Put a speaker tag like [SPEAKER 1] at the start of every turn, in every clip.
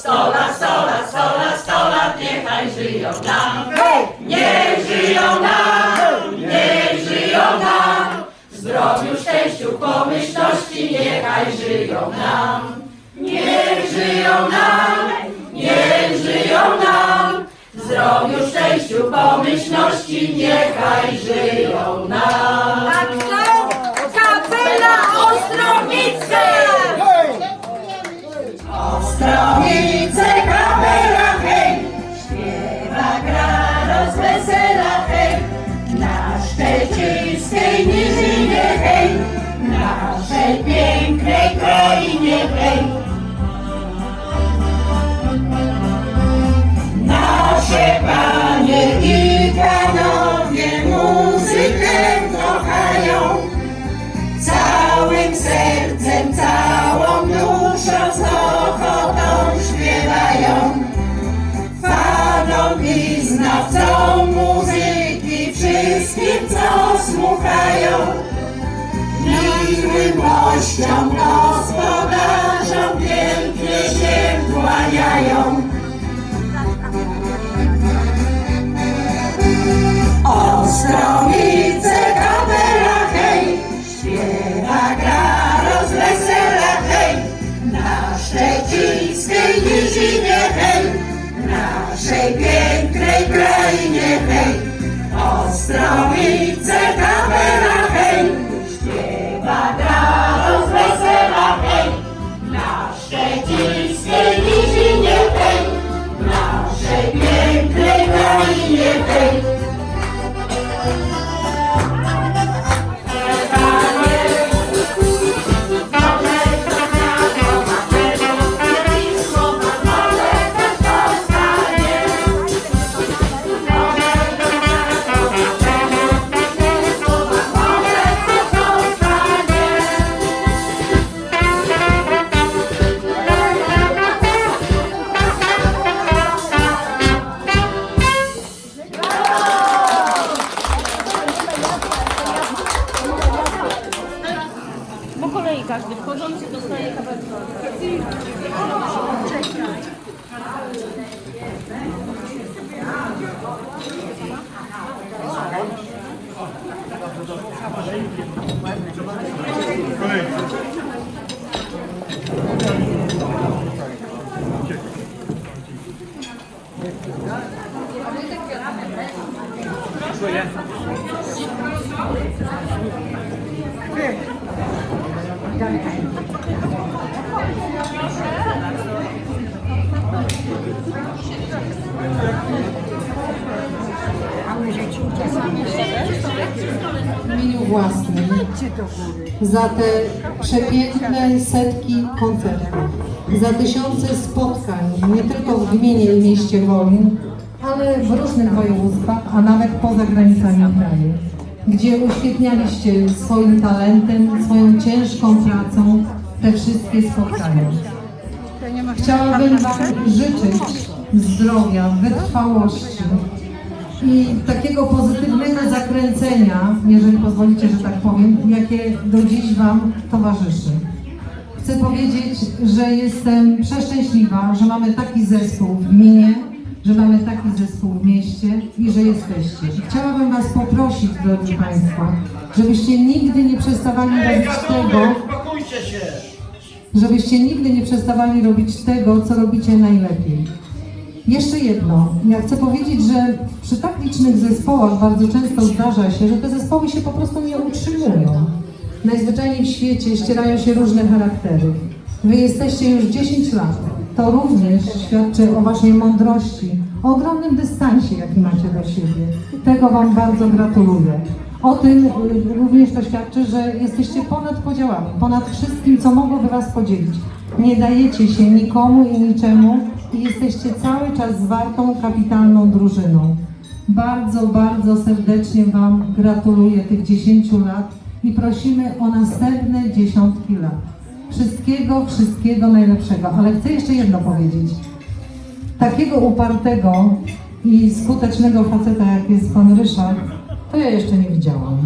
[SPEAKER 1] Sto lat, sto lat, sto lat, sto lat, niechaj żyją nam. Niech żyją nam, niech żyją nam. W zdrowiu, szczęściu, pomyślności, niechaj żyją nam. Niech żyją nam, niech żyją nam. W zdrowiu, szczęściu, pomyślności, niechaj żyją nam.
[SPEAKER 2] A kto? Kapela! Ostrowice,
[SPEAKER 1] naszej pięknej krainie, hej. Nasze panie i panowie muzykę kochają, Całym sercem, całą duszą z ochotą śpiewają. Fanom i znawcom muzyki, wszystkim co słuchają. Miłym gościom, gospodarzom pięknie się kłaniają. Ostrowice, kapela, hej, śpiewa, gra, rozwesela, hej, na szczecińskiej nizinie, hej, naszej pięknej krainie, hej, Ostrowice,
[SPEAKER 3] w własnym za te przepiękne setki koncertów, za tysiące spotkań, nie tylko w gminie i mieście Wolin, ale w różnych województwach, a nawet poza granicami kraju, gdzie uświetnialiście swoim talentem, swoją ciężką pracą te wszystkie spotkania. Chciałabym Wam życzyć zdrowia, wytrwałości, i takiego pozytywnego zakręcenia, jeżeli pozwolicie, że tak powiem, jakie do dziś Wam towarzyszy. Chcę powiedzieć, że jestem przeszczęśliwa, że mamy taki zespół w gminie, że mamy taki zespół w mieście i że jesteście. I chciałabym Was poprosić, drodzy Państwo, żebyście nigdy nie przestawali robić tego, żebyście nigdy nie przestawali robić tego, co robicie najlepiej. Jeszcze jedno. Ja chcę powiedzieć, że przy tak licznych zespołach bardzo często zdarza się, że te zespoły się po prostu nie utrzymują. Najzwyczajniej w świecie ścierają się różne charaktery. Wy jesteście już 10 lat. To również świadczy o waszej mądrości, o ogromnym dystansie, jaki macie do siebie. Tego wam bardzo gratuluję. O tym y, również to świadczy, że jesteście ponad podziałami, ponad wszystkim, co mogłoby was podzielić. Nie dajecie się nikomu i niczemu i jesteście cały czas zwartą, kapitalną drużyną. Bardzo, bardzo serdecznie Wam gratuluję tych 10 lat i prosimy o następne dziesiątki lat. Wszystkiego, wszystkiego najlepszego. Ale chcę jeszcze jedno powiedzieć. takiego upartego i skutecznego faceta, jak jest pan Ryszard, to ja jeszcze nie widziałam.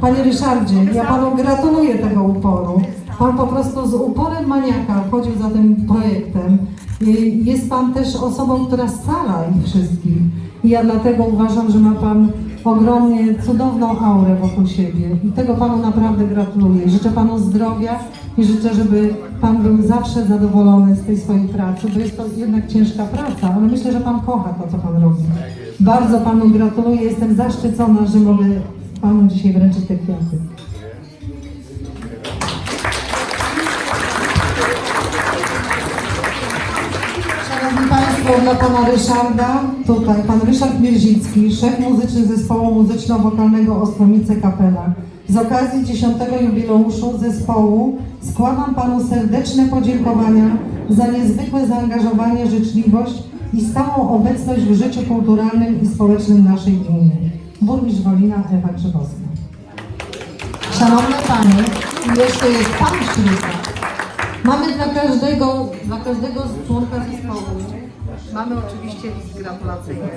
[SPEAKER 3] Panie Ryszardzie, ja panu gratuluję tego uporu. Pan po prostu z uporem maniaka chodził za tym projektem. Jest pan też osobą, która scala ich wszystkich. I ja dlatego uważam, że ma pan ogromnie cudowną aurę wokół siebie. I tego panu naprawdę gratuluję. Życzę panu zdrowia i życzę, żeby pan był zawsze zadowolony z tej swojej pracy, bo jest to jednak ciężka praca, ale myślę, że pan kocha to, co pan robi. Bardzo panu gratuluję. Jestem zaszczycona, że mogę panu dzisiaj wręczyć te kwiaty. Dla Pana Ryszarda, tutaj Pan Ryszard Mierzicki, szef muzyczny zespołu muzyczno-wokalnego Ostromice Kapela. Z okazji 10. jubileuszu zespołu składam Panu serdeczne podziękowania za niezwykłe zaangażowanie, życzliwość i stałą obecność w życiu kulturalnym i społecznym naszej gminy. Burmistrz Wolina Ewa Grzybowska. Szanowne Panie, jeszcze jest Pan Szryka. Mamy dla każdego, dla każdego z członka zespołu, mamy oczywiście list gratulacyjny,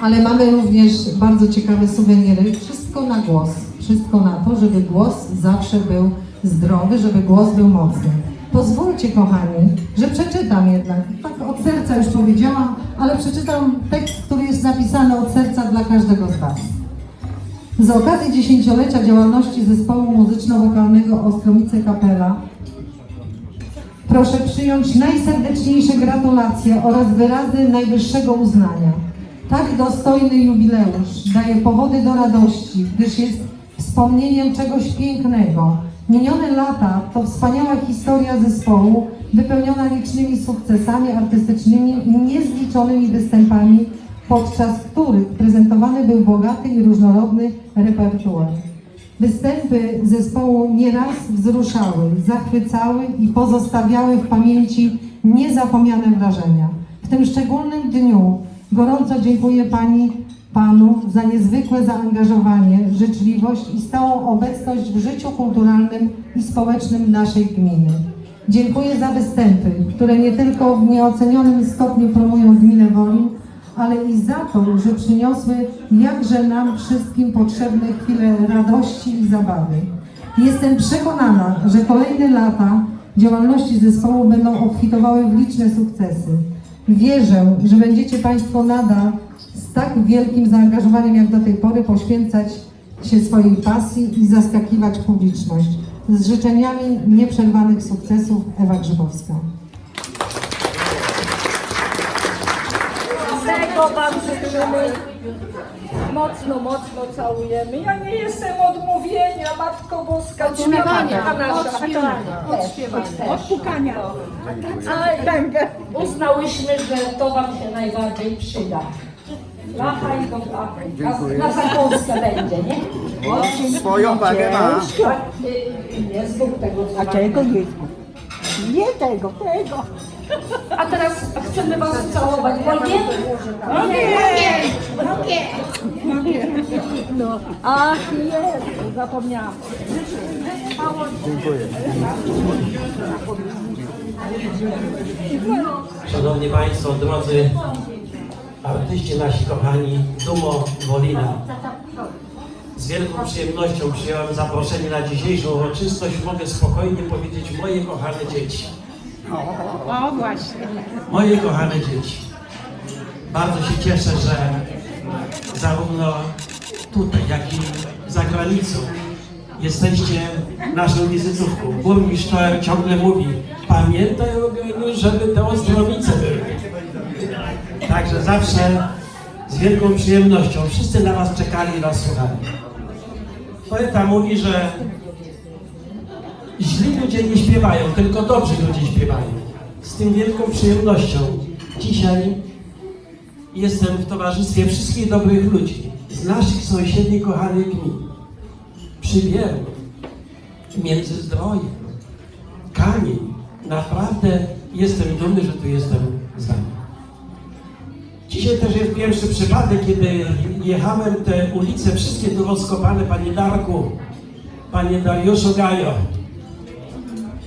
[SPEAKER 3] ale mamy również bardzo ciekawe suweniry. Wszystko na głos. Wszystko na to, żeby głos zawsze był zdrowy, żeby głos był mocny. Pozwólcie, kochani, że przeczytam jednak. Tak od serca już powiedziałam, ale przeczytam tekst, który jest napisany od serca dla każdego z Was. Z okazji dziesięciolecia działalności zespołu muzyczno-wokalnego Ostromice Kapela Proszę przyjąć najserdeczniejsze gratulacje oraz wyrazy najwyższego uznania. Tak dostojny jubileusz daje powody do radości, gdyż jest wspomnieniem czegoś pięknego. Minione lata to wspaniała historia zespołu, wypełniona licznymi sukcesami artystycznymi i niezliczonymi występami, podczas których prezentowany był bogaty i różnorodny repertuar. Występy zespołu nieraz wzruszały, zachwycały i pozostawiały w pamięci niezapomniane wrażenia. W tym szczególnym dniu gorąco dziękuję Pani, Panu za niezwykłe zaangażowanie, życzliwość i stałą obecność w życiu kulturalnym i społecznym naszej gminy. Dziękuję za występy, które nie tylko w nieocenionym stopniu promują gminę Wolin, ale i za to, że przyniosły jakże nam wszystkim potrzebne chwile radości i zabawy. Jestem przekonana, że kolejne lata działalności zespołu będą obfitowały w liczne sukcesy. Wierzę, że będziecie Państwo nadal z tak wielkim zaangażowaniem jak do tej pory poświęcać się swojej pasji i zaskakiwać publiczność. Z życzeniami nieprzerwanych sukcesów Ewa Grzybowska.
[SPEAKER 1] Tego wam życzymy. Mocno, mocno całujemy. Ja nie jestem odmówienia, Matko Boska. Odśpiewania nasza. Odśpiewania. Odpukania. Ale uznałyśmy, że to wam się najbardziej przyda. Lacha i do blachy. Na, zakąskę będzie, nie?
[SPEAKER 4] Swoją wagę ma.
[SPEAKER 1] Tak, y, Nie, zrób tego.
[SPEAKER 5] A czego nie? Nie tego, tego.
[SPEAKER 1] A teraz chcemy was całować. Wolnie?
[SPEAKER 5] No. Ach, jest, zapomniałam.
[SPEAKER 6] Szanowni Państwo, drodzy artyści nasi kochani, Dumo Wolina. Z wielką przyjemnością przyjąłem zaproszenie na dzisiejszą uroczystość. Mogę spokojnie powiedzieć moje kochane dzieci.
[SPEAKER 7] O, właśnie.
[SPEAKER 6] Moje kochane dzieci. Bardzo się cieszę, że zarówno tutaj, jak i za granicą jesteście naszą wizytówką. Burmistrz ciągle mówi, pamiętaj Eugeniu, żeby te ostrowice były. Także zawsze z wielką przyjemnością wszyscy na Was czekali i Was słuchali. Poeta mówi, że źli ludzie nie śpiewają, tylko dobrzy ludzie śpiewają. Z tym wielką przyjemnością dzisiaj jestem w towarzystwie wszystkich dobrych ludzi z naszych sąsiednich kochanych gmin. Przybieru, Międzyzdroje, Kamień. Naprawdę jestem dumny, że tu jestem z Wami. Dzisiaj też jest pierwszy przypadek, kiedy jechałem te ulice, wszystkie tu rozkopane, Panie Darku, Panie Dariuszu Gajo.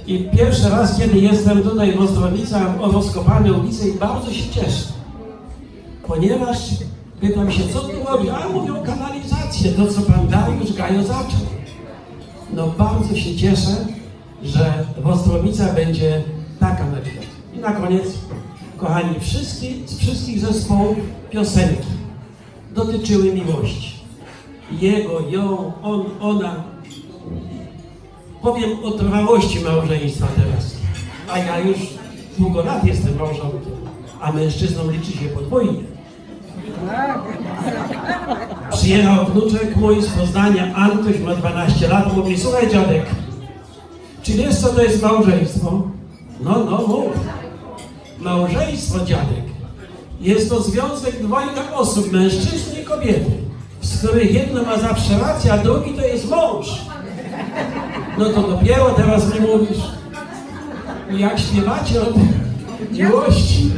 [SPEAKER 6] I pierwszy raz, kiedy jestem tutaj w Ostrowicach, o rozkopane ulice i bardzo się cieszę. ponieważ pytam się, co tu robi? A mówią kanalizację, to co pan Dariusz Gajo zaczął. No bardzo się cieszę, że w Ostrowicach będzie ta kanalizacja. I na koniec, kochani, wszystkie, z wszystkich zespołów piosenki dotyczyły miłości. Jego, ją, on, ona. Powiem o trwałości małżeństwa teraz. A ja już długo lat jestem małżonkiem, a mężczyzną liczy się podwójnie. Przyjechał wnuczek mój z Poznania, Antoś ma 12 lat, mówi, słuchaj dziadek, czy wiesz co to jest małżeństwo? No, no, mów. Małżeństwo, dziadek, jest to związek dwojga osób, mężczyzny i kobiety, z których jedno ma zawsze rację, a drugi to jest mąż. No to dopiero teraz mi mówisz, jak śpiewacie o miłości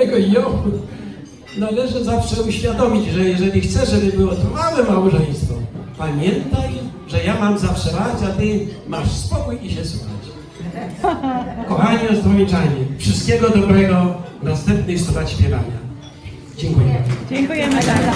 [SPEAKER 6] jego i ją, należy zawsze uświadomić, że jeżeli chcesz, żeby było trwałe małżeństwo, pamiętaj, że ja mam zawsze rację, a ty masz spokój i się słuchać. Kochani Ostrowiczanie, wszystkiego dobrego w następnych lat śpiewania. Dziękuję.
[SPEAKER 7] Dziękujemy bardzo.